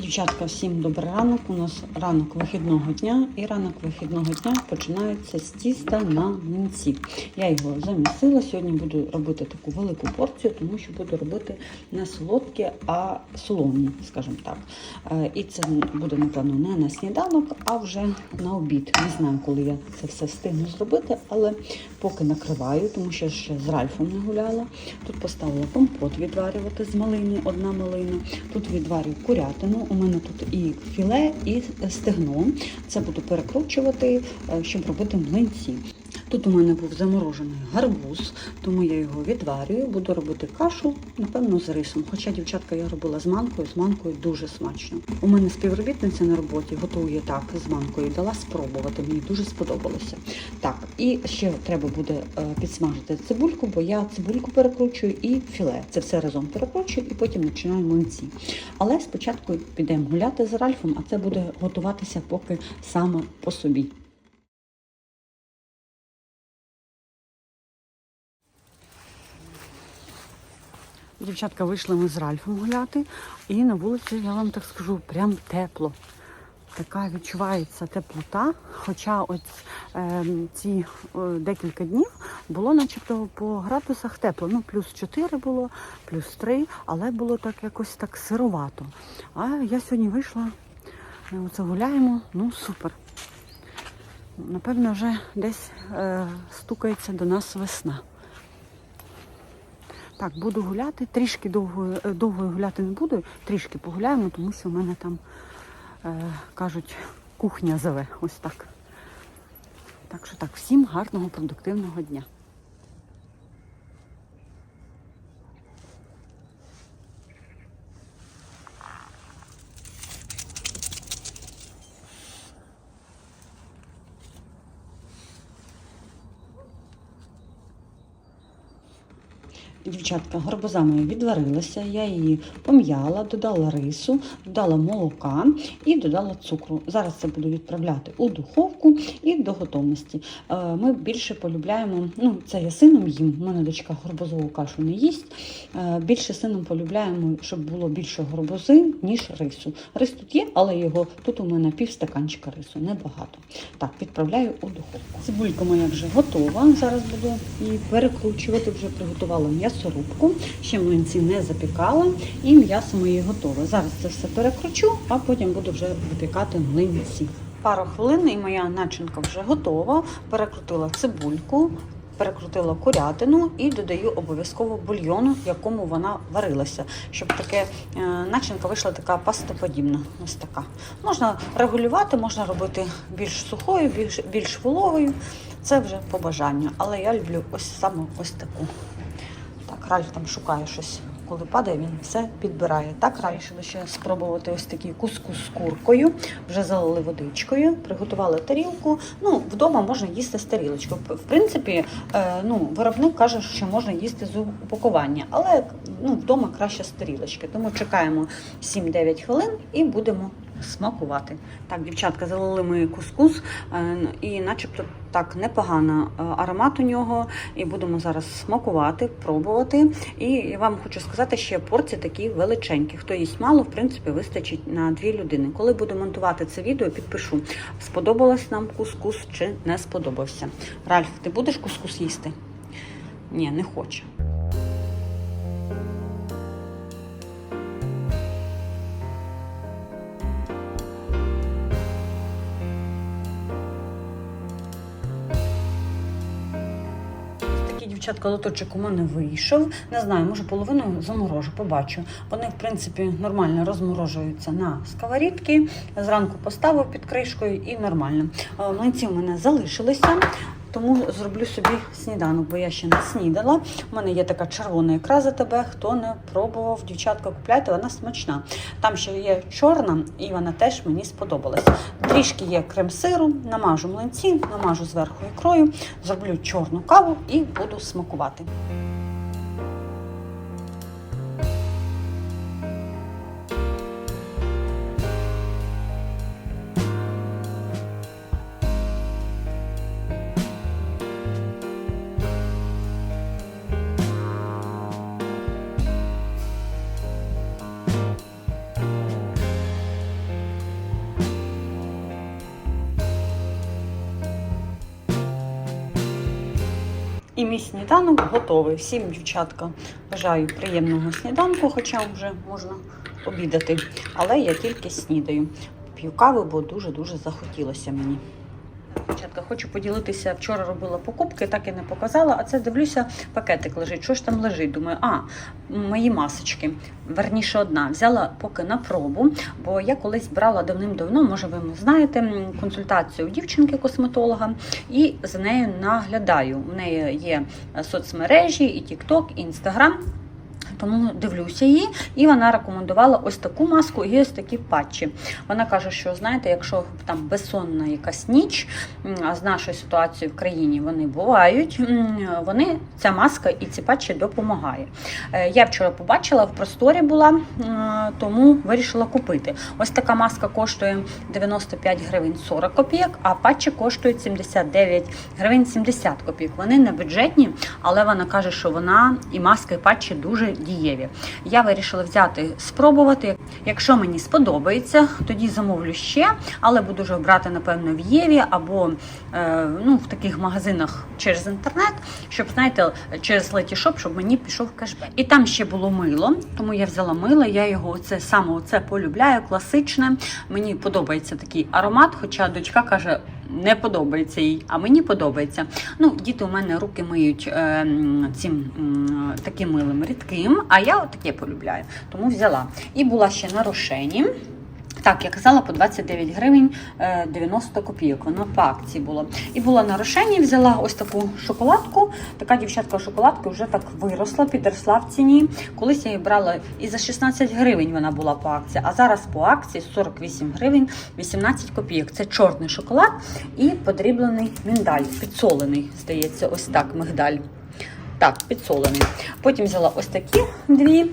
Дівчатка, всім добрий ранок. У нас ранок вихідного дня, і ранок вихідного дня починається з тіста на млинці. Я його замісила. Сьогодні буду робити таку велику порцію, тому що буду робити не солодкі, а солоні, скажімо так. Е, І це буде, напевно, не на сніданок, а вже на обід. Не знаю, коли я це все встигну зробити, але поки накриваю, тому що ще з Ральфом не гуляла. Тут поставила компот відварювати з малини, одна малина. Тут відварю курятину. У мене тут і філе, і стегно. Це буду перекручувати, е, щоб робити млинці. Тут у мене був заморожений гарбуз, тому я його відварюю, буду робити кашу, напевно, з рисом. Хоча, дівчатка, я робила з манкою, з манкою дуже смачно. У мене співробітниця на роботі готує так з манкою, дала спробувати, мені дуже сподобалося. Так, і ще треба буде е, підсмажити цибульку, бо я цибульку перекручую і філе. Це все разом перекручую і потім починаю млинці. Але спочатку підемо гуляти з Ральфом, а це буде готуватися поки саме по собі. Дівчатка, вийшли ми з Ральфом гуляти, і на вулиці, я вам так скажу, прям тепло. Така відчувається теплота. Хоча ось е, ці е, декілька днів було начебто по градусах тепло. Ну, плюс 4 було, плюс 3, але було так якось так сировато. А я сьогодні вийшла, оце гуляємо, ну супер. Напевно, вже десь е, стукається до нас весна. Так, буду гуляти. Трішки довго, е, довго гуляти не буду, трішки погуляємо, тому що в мене там, е, кажуть, кухня зове. Ось так. Так що так, всім гарного, продуктивного дня. Дівчатка, горбуза моя відварилася, я її пом'яла, додала рису, додала молока і додала цукру. Зараз це буду відправляти у духовку і до готовності. Е, Ми більше полюбляємо, ну це я сином їм, у мене дочка горбузову кашу не їсть. Е, Більше сином полюбляємо, щоб було більше горбузи, ніж рису. Рис тут є, але його тут у мене пів стаканчика рису, небагато. Так, відправляю у духовку. Цибулька моя вже готова. Зараз буду її перекручувати, вже приготувала м'ясорубку. Ще млинці не запікала, і м'ясо моє готове. Зараз це все перекручу, а потім буду вже випікати млинці. Пару хвилин і моя начинка вже готова. Перекрутила цибульку, перекрутила курятину і додаю обов'язково бульйону, в якому вона варилася, щоб таке е, начинка вийшла така пастоподібна. Ось така. Можна регулювати, можна робити більш сухою, більш, більш вологою. Це вже по бажанню. Але я люблю ось саме ось таку. Ральф там шукає щось. Коли падає, він все підбирає. Так, вирішили ще спробувати ось такий кускус з куркою. Вже залили водичкою, приготували тарілку. Ну, вдома можна їсти з тарілочкою. В принципі, е, ну, виробник каже, що можна їсти з упакування, але ну, вдома краще з тарілочки. Тому чекаємо 7-9 хвилин і будемо смакувати. Так, дівчатка, залили ми кускус, е, і начебто так непогано е, аромат у нього. І будемо зараз смакувати, пробувати. І я вам хочу сказати, що порції такі величенькі. Хто їсть мало, в принципі, вистачить на дві людини. Коли буду монтувати це відео, підпишу, сподобалось нам кускус чи не сподобався. Ральф, ти будеш кускус їсти? Ні, не хоче. Дівчатка лоточок у мене вийшов. Не знаю, може половину заморожу, побачу. Вони, в принципі, нормально розморожуються на сковорідки. Зранку поставив під кришкою і нормально. Е, Млинці у мене залишилися. Тому зроблю собі сніданок, бо я ще не снідала. У мене є така червона ікра за тебе. Хто не пробував, дівчатка, купляйте, вона смачна. Там ще є чорна, і вона теж мені сподобалась. Трішки є крем-сиру, намажу млинці, намажу зверху ікрою, зроблю чорну каву і буду смакувати. Мій сніданок готовий. Всім, дівчатка, бажаю приємного сніданку, хоча вже можна обідати. Але я тільки снідаю. П'ю каву, бо дуже-дуже захотілося мені. Дівчатка, хочу поділитися. Вчора робила покупки, так і не показала. А це дивлюся, пакетик лежить. Що ж там лежить? Думаю, а мої масочки. Верніше одна. Взяла поки на пробу, бо я колись брала давним-давно, може, ви знаєте, консультацію у дівчинки-косметолога, і за нею наглядаю. У неї є е, соцмережі, і TikTok, і Instagram. Тому дивлюся її, і вона рекомендувала ось таку маску і ось такі патчі. Вона каже, що знаєте, якщо там безсонна якась ніч, а з нашою ситуацією в країні вони бувають, вони ця маска і ці патчі допомагає. Е, Я вчора побачила в просторі була, тому вирішила купити. Ось така маска коштує 95 гривень 40 копійок, а патчі коштують 79 гривень 70 копійок. Вони не бюджетні, але вона каже, що вона і маска, і патчі дуже дієві. Я вирішила взяти, спробувати. Якщо мені сподобається, тоді замовлю ще, але буду вже брати, напевно, в Єві або е, ну, в таких магазинах через інтернет, щоб, знаєте, через Letysshop, щоб мені пішов кешбек. І там ще було мило, тому я взяла мило, я його оце саме оце полюбляю, класичне. Мені подобається такий аромат, хоча дочка каже, не подобається їй, а мені подобається. Ну, діти у мене руки миють е, цим е, таким милим рідким, а я отаке полюбляю, тому взяла. І була ще на рошені. Так, я казала, по 29 гривень е, 90 копійок. Воно по акції було. І була на рошені, взяла ось таку шоколадку. Така дівчатка шоколадки вже так виросла, підросла в ціні. Колись я її брала і за 16 гривень вона була по акції, а зараз по акції 48 гривень 18 копійок. Це чорний шоколад і подріблений міндаль, підсолений, здається, ось так мигдаль. Так, підсолений. Потім взяла ось такі дві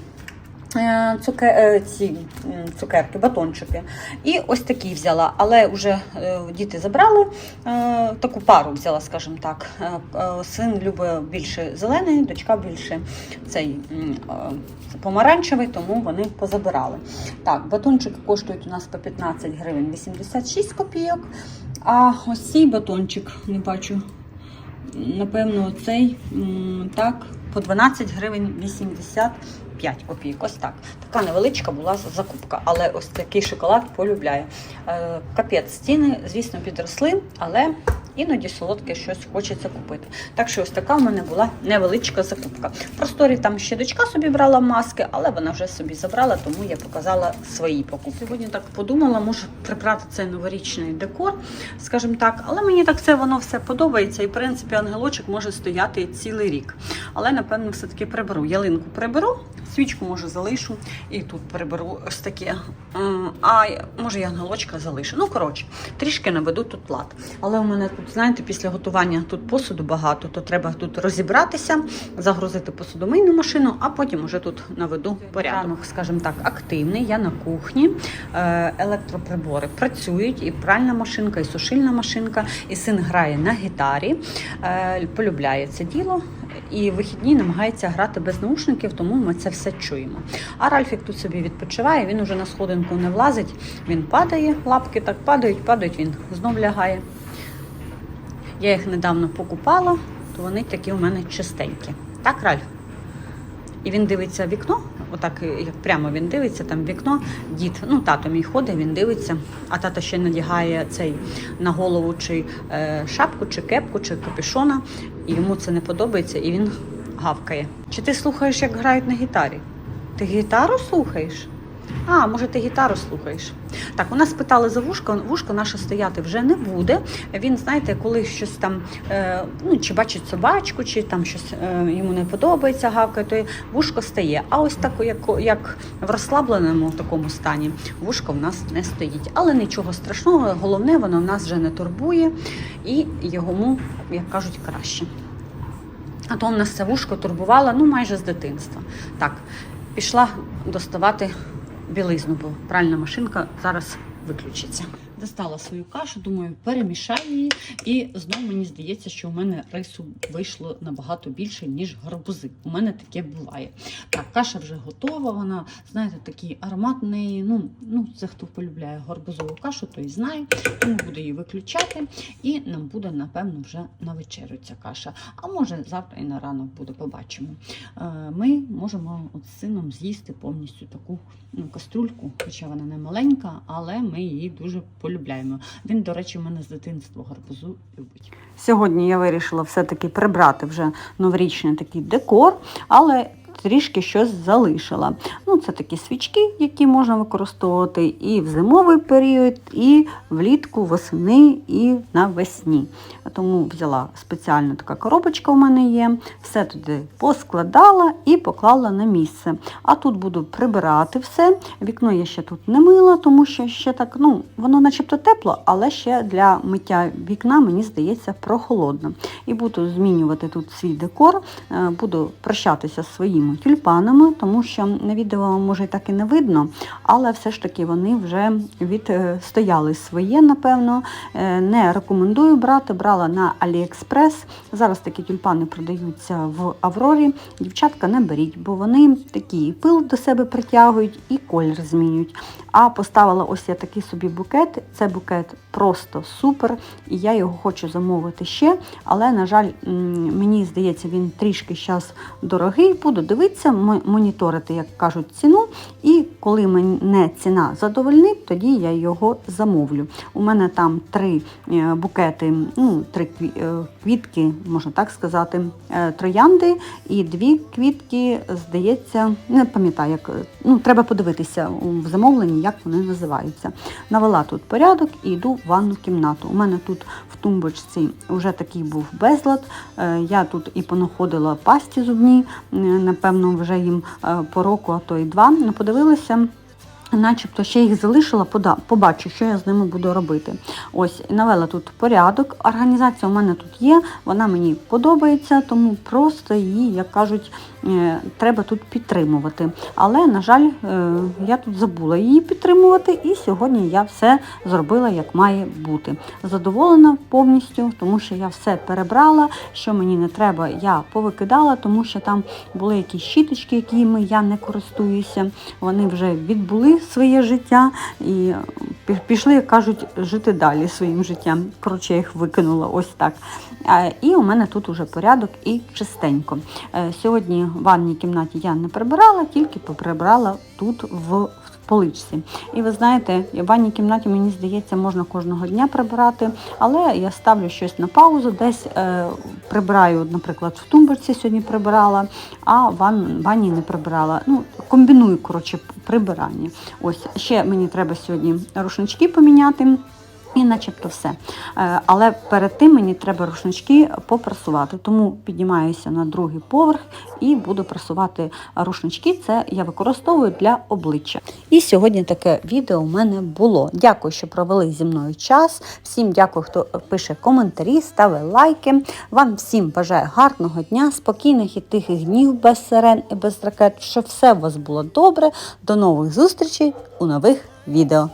е, цуке, е, ці цукерки, батончики. І ось такі взяла, але вже е, діти забрали. Таку пару взяла, скажімо так. Син любить більше зелений, дочка більше цей помаранчевий, тому вони позабирали. Так, батончики коштують у нас по 15 гривень 86 копійок. А ось цей батончик, не бачу, напевно, цей так, по 12 гривень 85 копійок. Ось так. Така невеличка була закупка, але ось такий шоколад полюбляю. Е, Капець ціни, звісно, підросли, але іноді солодке щось хочеться купити. Так що ось така в мене була невеличка закупка. В просторі там ще дочка собі брала маски, але вона вже собі забрала, тому я показала свої покупки. Сьогодні так подумала, може прибрати цей новорічний декор, скажімо так, але мені так це воно все подобається, і в принципі ангелочок може стояти цілий рік. Але напевно все-таки приберу. Ялинку приберу, свічку може залишу, і тут приберу ось таке. А може і ангелочка залишу. Ну коротше, трішки наведу тут лад. Але у мене тут, знаєте, після готування тут посуду багато, то треба тут розібратися, загрузити посудомийну машину, а потім уже тут наведу порядок. Скажімо так, активний. Я на кухні. Е, Електроприбори працюють, і пральна машинка, і сушильна машинка, і син грає на гітарі, е, полюбляє це діло. І вихідні намагається грати без наушників, тому ми це все чуємо. А Ральфік тут собі відпочиває, він уже на сходинку не влазить, він падає, лапки так падають, падають, він знов лягає. Я їх недавно покупала, то вони такі у мене чистенькі. Так, Ральф? І він дивиться в вікно, отак як прямо він дивиться, там вікно, дід, ну тато мій ходить, він дивиться, а тато ще надягає цей на голову чи е, шапку, чи кепку, чи капюшона, і йому це не подобається, і він гавкає. Чи ти слухаєш, як грають на гітарі? Ти гітару слухаєш? А, може, ти гітару слухаєш? Так, у нас питали за вушко, вушко наше стояти вже не буде. Він, знаєте, коли щось там, е, ну, чи бачить собачку, чи там щось е, йому не подобається, гавкає, то вушко стає. А ось так, як, як в розслабленому такому стані, вушко в нас не стоїть. Але нічого страшного, головне, воно в нас вже не турбує і йому, як кажуть, краще. А то в нас це вушко турбувало ну, майже з дитинства. Так, пішла доставати білизну, бо пральна машинка зараз виключиться. Достала свою кашу, думаю, перемішаю її. І знову мені здається, що у мене рису вийшло набагато більше, ніж гарбузи. У мене таке буває. Так, каша вже готова, вона, знаєте, такий аромат в неї. Ну, ну, це хто полюбляє гарбузову кашу, той знає. Тому буду її виключати. І нам буде, напевно, вже на вечерю ця каша. А може завтра і на ранок буде, побачимо. Е, Ми можемо от з сином з'їсти повністю таку ну, каструльку, хоча вона не маленька, але ми її дуже полюбляємо. Він, до речі, мене з дитинства гарбузу любить. Сьогодні я вирішила все-таки прибрати вже новорічний такий декор, але трішки щось залишила. Ну, це такі свічки, які можна використовувати і в зимовий період, і влітку, восени, і навесні. Тому взяла спеціальна така коробочка у мене є, все туди поскладала і поклала на місце. А тут буду прибирати все. Вікно я ще тут не мила, тому що ще так, ну, воно начебто тепло, але ще для миття вікна, мені здається, прохолодно. І буду змінювати тут свій декор, е, буду прощатися з своїми тюльпанами, тому що на відео може так і не видно, але все ж таки вони вже відстояли своє, напевно. Е, Не рекомендую брати, брала на AliExpress. Зараз такі тюльпани продаються в Аврорі. Дівчатка, не беріть, бо вони такі пил до себе притягують, і колір змінюють. А поставила ось я такий собі букет. Це букет просто супер, і я його хочу замовити ще. Але, на жаль, мені здається, він трішки зараз дорогий. Буду дивитися, моніторити, як кажуть, ціну. І коли мене ціна задовольнить, тоді я його замовлю. У мене там три е, букети, ну, три е, квітки, можна так сказати, е, троянди, і дві квітки, здається, не пам'ятаю, як ну, треба подивитися в замовленні, як вони називаються. Навела тут порядок і йду в ванну кімнату. У мене тут в тумбочці вже такий був безлад. Я тут і понаходила пасті зубні, напевно, вже їм по року, а то й два. Ну, подивилася. Начебто ще їх залишила, побачу, що я з ними буду робити. Ось навела тут порядок. Організація у мене тут є, вона мені подобається, тому просто її, як кажуть, треба тут підтримувати. Але, на жаль, е, я тут забула її підтримувати, і сьогодні я все зробила як має бути. Задоволена повністю, тому що я все перебрала, що мені не треба, я повикидала, тому що там були якісь щіточки, якими я не користуюся. Вони вже відбули своє життя і пішли, як кажуть, жити далі своїм життям. Коротше, я їх викинула ось так. Е, І у мене тут уже порядок і чистенько. Е, Сьогодні в ванній кімнаті я не прибирала, тільки поприбирала тут в поличці. І ви знаєте, в ванній кімнаті, мені здається, можна кожного дня прибирати, але я ставлю щось на паузу, десь е, прибираю, наприклад, в тумбочці сьогодні прибирала, а в ван, ванні не прибирала. Ну, комбіную, коротше, прибирання. Ось ще мені треба сьогодні рушнички поміняти. І начебто все. Е, Але перед тим мені треба рушнички попрасувати. Тому піднімаюся на другий поверх і буду прасувати рушнички. Це я використовую для обличчя. І сьогодні таке відео у мене було. Дякую, що провели зі мною час. Всім дякую, хто пише коментарі, ставить лайки. Вам всім бажаю гарного дня, спокійних і тихих днів без сирен і без ракет. Щоб все у вас було добре. До нових зустрічей у нових відео.